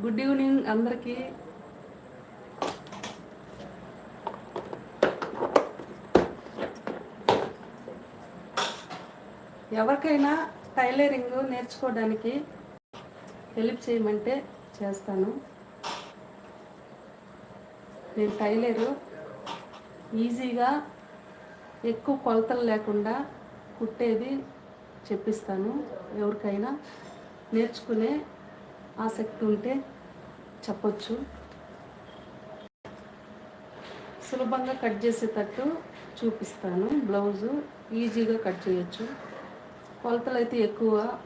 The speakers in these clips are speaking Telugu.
గుడ్ ఈవినింగ్ అందరికీ. ఎవరికైనా టైలరింగ్ నేర్చుకోవడానికి హెల్ప్ చేయమంటే చేస్తాను. నేను టైలరు. ఈజీగా ఎక్కువ కొలతలు లేకుండా కుట్టేది చెప్పిస్తాను. ఎవరికైనా నేర్చుకునే ఆసక్తి ఉంటే చెప్పొచ్చు. సులభంగా కట్ చేసేటట్టు చూపిస్తాను. బ్లౌజు ఈజీగా కట్ చేయొచ్చు. కొలతలు అయితే ఎక్కువ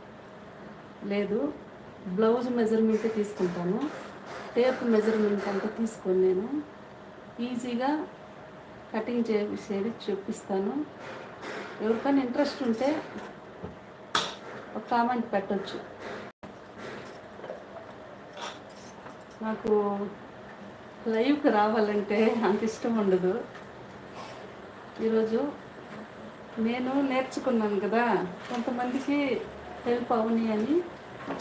లేదు. బ్లౌజ్ మెజర్మెంట్ తీసుకుంటాను. టేప్ మెజర్మెంట్ అంతా తీసుకొని నేను. ఈజీగా కటింగ్ చేసేది చూపిస్తాను. ఎవరికైనా ఇంట్రెస్ట్ ఉంటే ఒక కామెంట్ పెట్టొచ్చు. నాకు లైవ్కి రావాలంటే అంత ఇష్టం ఉండదు. ఈరోజు నేను నేర్చుకున్నాను కదా కొంతమందికి హెల్ప్ అవని అని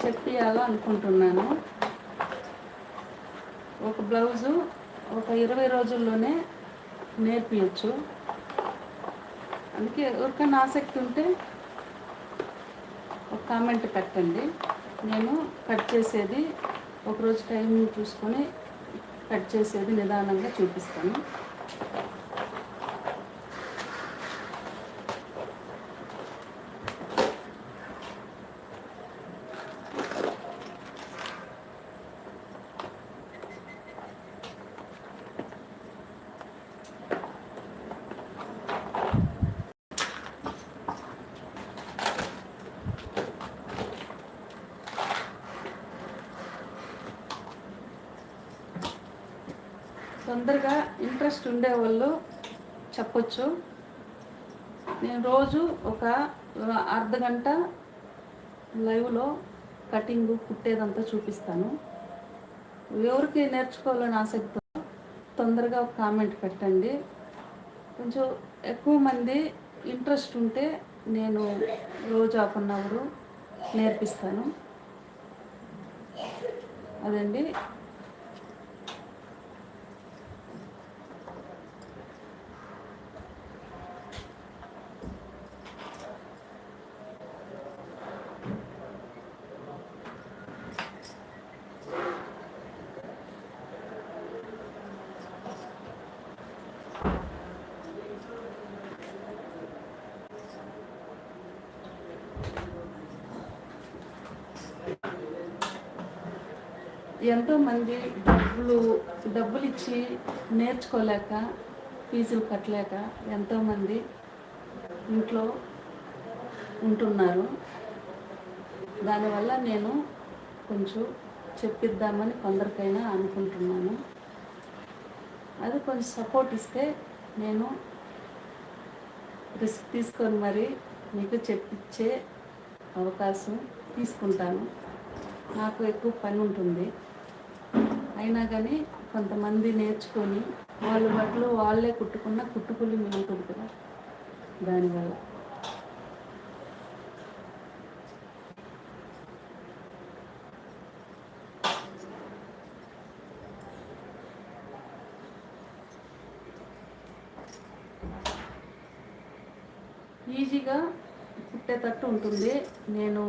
చెప్పియాలా అనుకుంటున్నాను. ఒక బ్లౌజు ఒక ఇరవై రోజుల్లోనే నేర్పించచ్చు అందుకే ఎవరికైనా ఆసక్తి ఉంటే ఒక కామెంట్ పెట్టండి. నేను కట్ చేసేది ఒకరోజు టైం చూసుకొని కట్ చేసేది నిదానంగా చూపిస్తాను. తొందరగా ఇంట్రెస్ట్ ఉండేవాళ్ళు చెప్పొచ్చు. నేను రోజు ఒక అర్ధ గంట లైవ్లో కటింగ్ కుట్టేదంతా చూపిస్తాను. ఎవరికి నేర్చుకోవాలని ఆసక్తి తొందరగా ఒక కామెంట్ పెట్టండి. కొంచెం ఎక్కువ మంది ఇంట్రెస్ట్ ఉంటే నేను రోజు హాఫ్ అన్ అవరు నేర్పిస్తాను. అదండి. ఎంతోమంది డబ్బులు డబ్బులు ఇచ్చి నేర్చుకోలేక ఫీజులు కట్టలేక ఎంతోమంది ఇంట్లో ఉంటున్నారు. దానివల్ల నేను కొంచెం చెప్పిద్దామని కొందరికైనా అనుకుంటున్నాను. అది కొంచెం సపోర్ట్ ఇస్తే నేను రిస్క్ తీసుకొని మరి మీకు చెప్పించే అవకాశం తీసుకుంటాను. నాకు ఎక్కువ పని ఉంటుంది. అయినా కానీ కొంతమంది నేర్చుకొని వాళ్ళ బట్టలు వాళ్ళే కుట్టుకున్న కుట్టుకులి మిగులుతుంది కదా దానివల్ల ఈజీగా కుట్టేటట్టు ఉంటుంది. నేను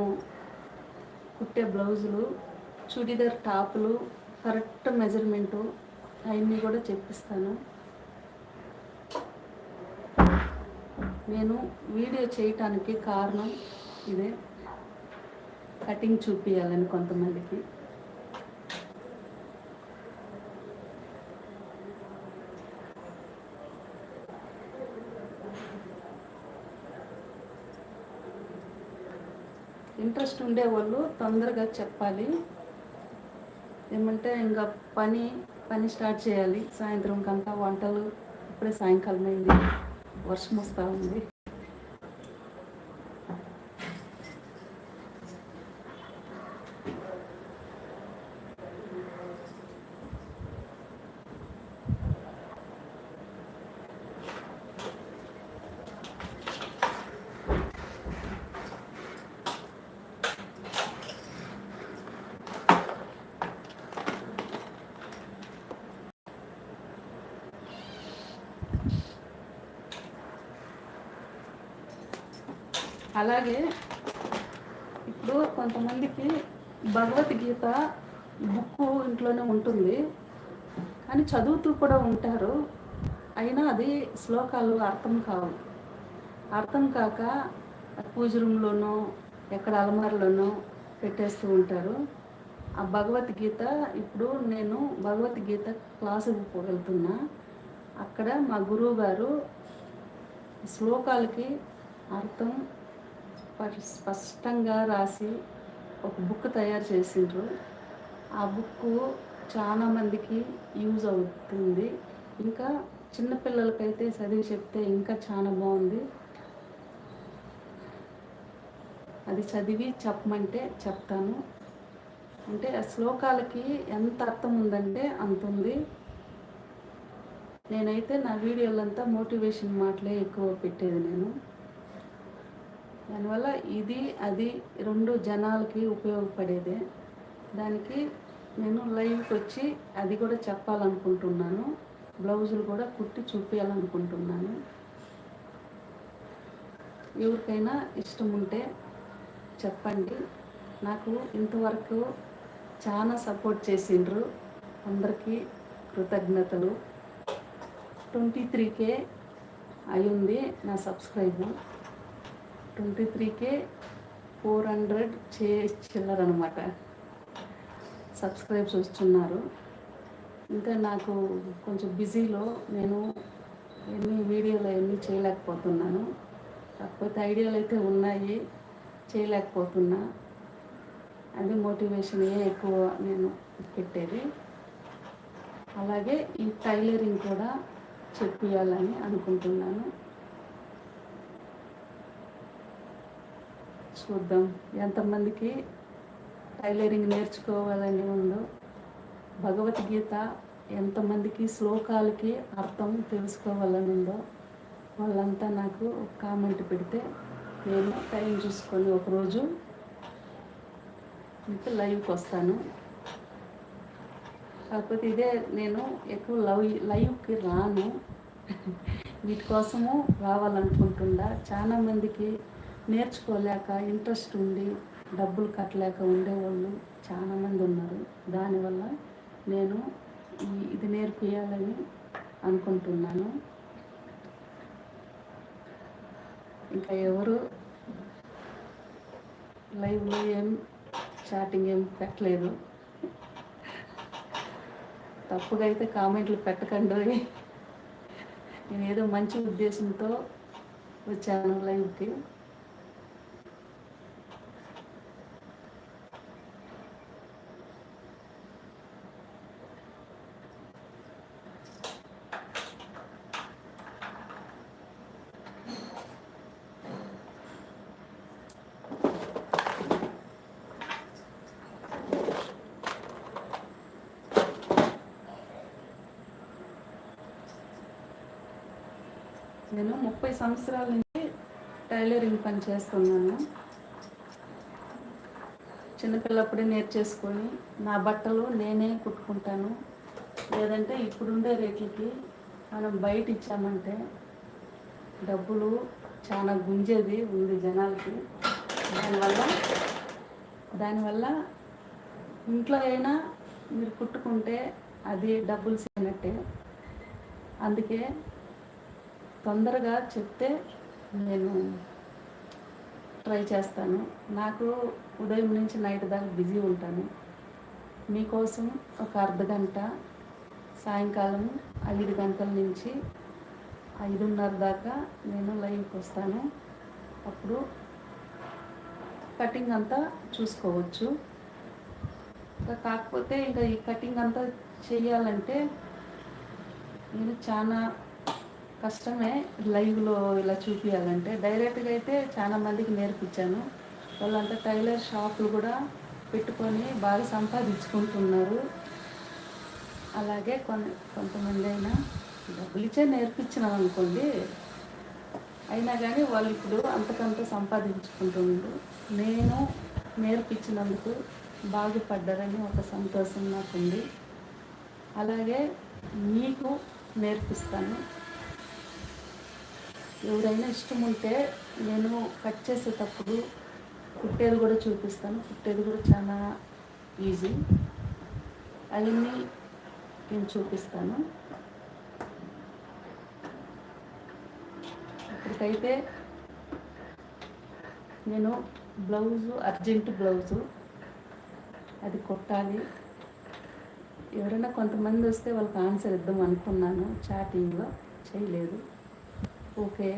కుట్టే బ్లౌజులు చుడిదార్ టాపులు కరెక్ట్ మెజర్మెంటు అవన్నీ కూడా చెప్పిస్తాను. నేను వీడియో చేయటానికి కారణం ఇదే. కటింగ్ చూపించాలని కొంతమందికి. ఇంట్రెస్ట్ ఉండేవాళ్ళు తొందరగా చెప్పాలి. ఏమంటే ఇంకా పని పని స్టార్ట్ చేయాలి. సాయంత్రం కంతా వంటలు ఇప్పుడే సాయంకాలం అయింది వర్షం వస్తూ ఉంది. అలాగే ఇప్పుడు కొంతమందికి భగవద్గీత బుక్ ఇంట్లోనే ఉంటుంది. కానీ చదువుతూ కూడా ఉంటారు. అయినా అది శ్లోకాలు అర్థం కావు. అర్థం కాక పూజ రూమ్లోనో ఎక్కడ అలమారలోనో పెట్టేస్తూ ఉంటారు. ఆ భగవద్గీత ఇప్పుడు నేను భగవద్గీత క్లాసుకు వెళ్తున్నా. అక్కడ మా గురువు గారు శ్లోకాలకి అర్థం స్పష్టంగా రాసి ఒక బుక్ తయారు చేసిండ్రు. ఆ బుక్ చాలా మందికి యూజ్ అవుతుంది. ఇంకా చిన్నపిల్లలకైతే చదివి చెప్తే ఇంకా చాలా బాగుంది. అది చదివి చెప్పమంటే చెప్తాను. అంటే ఆ శ్లోకాలకి ఎంత అర్థం ఉందంటే అంత ఉంది. నేనైతే నా వీడియోలంతా మోటివేషన్ మాటలే ఎక్కువ పెట్టేది నేను. దానివల్ల ఇది అది రెండు జనాలకి ఉపయోగపడేదే. దానికి నేను లైవ్కి వచ్చి అది కూడా చెప్పాలనుకుంటున్నాను. బ్లౌజులు కూడా కుట్టి చూపించాలనుకుంటున్నాను ఎవరికైనా ఇష్టం ఉంటే చెప్పండి. నాకు ఇంతవరకు చాలా సపోర్ట్ చేసిండ్రు. అందరికీ కృతజ్ఞతలు. ట్వంటీ త్రీకే అయ్యింది నా subscribe. Twenty three K four hundred చే చిల్లరనమాట. సబ్స్క్రైబ్స్ వస్తున్నారు. ఇంకా నాకు కొంచెం బిజీలో నేను ఎన్ని వీడియోలు ఎన్ని చేయలేకపోతున్నాను. కాకపోతే ఐడియాలు అయితే ఉన్నాయి చేయలేకపోతున్నా. అది మోటివేషన్ ఎక్కువ నేను పెట్టేది. అలాగే ఈ టైలరింగ్ కూడా చెప్పియాలని అనుకుంటున్నాను. చూద్దాం. ఎంతమందికి టైలరింగ్ నేర్చుకోవాలని ఉందో. భగవద్గీత ఎంతమందికి శ్లోకాలకి అర్థం తెలుసుకోవాలని ఉందో వాళ్ళంతా నాకు కామెంట్ పెడితే నేను టైం చూసుకొని ఒకరోజు మీకు లైవ్కి వస్తాను. కాకపోతే ఇదే నేను ఎక్కువ లవ్ లైవ్కి రాను. వీటి కోసము రావాలనుకుంటుండా చాలా మందికి నేర్చుకోలేక ఇంట్రెస్ట్ ఉండి డబ్బులు కట్టలేక ఉండేవాళ్ళు చాలామంది ఉన్నారు. దానివల్ల నేను ఇది నేర్పియాలని అనుకుంటున్నాను. ఇంకా ఎవరు లైవ్లో ఏం చాటింగ్ ఏం పెట్టలేదు. తప్పుగా అయితే కామెంట్లు పెట్టకండి. నేను ఏదో మంచి ఉద్దేశంతో వచ్చాను లైవ్కి. నేను ముప్పై సంవత్సరాల నుంచి టైలరింగ్ పని చేస్తున్నాను. చిన్నపిల్లప్పుడే నేర్చేసుకొని నా బట్టలు నేనే కుట్టుకుంటాను. లేదంటే ఇప్పుడుండే రేట్లకి మనం బయట ఇచ్చామంటే డబ్బులు చాలా గుంజేది ఉంది జనాలకి. దానివల్ల దానివల్ల ఇంట్లో అయినా మీరు కుట్టుకుంటే అది డబ్బులు చేయనట్టే అందుకే తొందరగా చెప్తే నేను ట్రై చేస్తాను. నాకు ఉదయం నుంచి నైట్ దాకా బిజీ ఉంటాను. మీకోసం ఒక అర్ధ గంట సాయంకాలం ఐదు గంటల నుంచి ఐదున్నర దాకా నేను లైవ్కి వస్తాను. అప్పుడు కటింగ్ అంతా చూసుకోవచ్చు. ఇంకా కాకపోతే ఇంకా ఈ కటింగ్ అంతా చేయాలంటే నేను చాలా కష్టమే లైవ్లో ఇలా చూపించాలంటే డైరెక్ట్గా అయితే చాలా మందికి నేర్పించాను. వాళ్ళంతా టైలర్ షాపులు కూడా పెట్టుకొని బాగా సంపాదించుకుంటున్నారు. అలాగే కొన్ని కొంతమంది అయినా డబ్బులు ఇచ్చే నేర్పించినాం అనుకోండి. అయినా కానీ వాళ్ళు ఇప్పుడు అంతకంత సంపాదించుకుంటున్నారు నేను నేర్పించినందుకు బాగుపడ్డారని ఒక సంతోషం నాకుంది. అలాగే మీకు నేర్పిస్తాను. ఎవరైనా ఇష్టం ఉంటే నేను కట్ చేసేటప్పుడు కుట్టేది కూడా చూపిస్తాను. కుట్టేది కూడా చాలా ఈజీ. అవన్నీ నేను చూపిస్తాను. ఇప్పటికైతే నేను బ్లౌజు అర్జెంట్ బ్లౌజు అది కొట్టాలి. ఎవరైనా కొంతమంది వస్తే వాళ్ళకి ఆన్సర్ ఇద్దాం అనుకున్నాను. చాటింగ్లో చేయలేదు. ఓకే.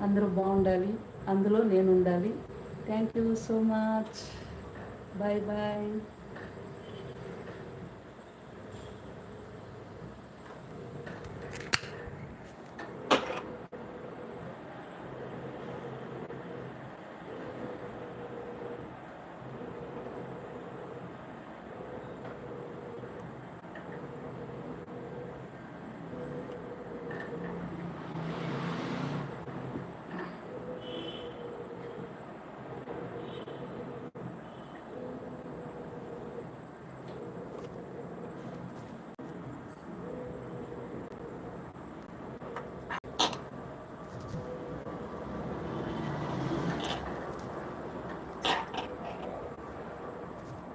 అందరూ బాగుండాలి. అందులో నేను ఉండాలి thank you so much bye bye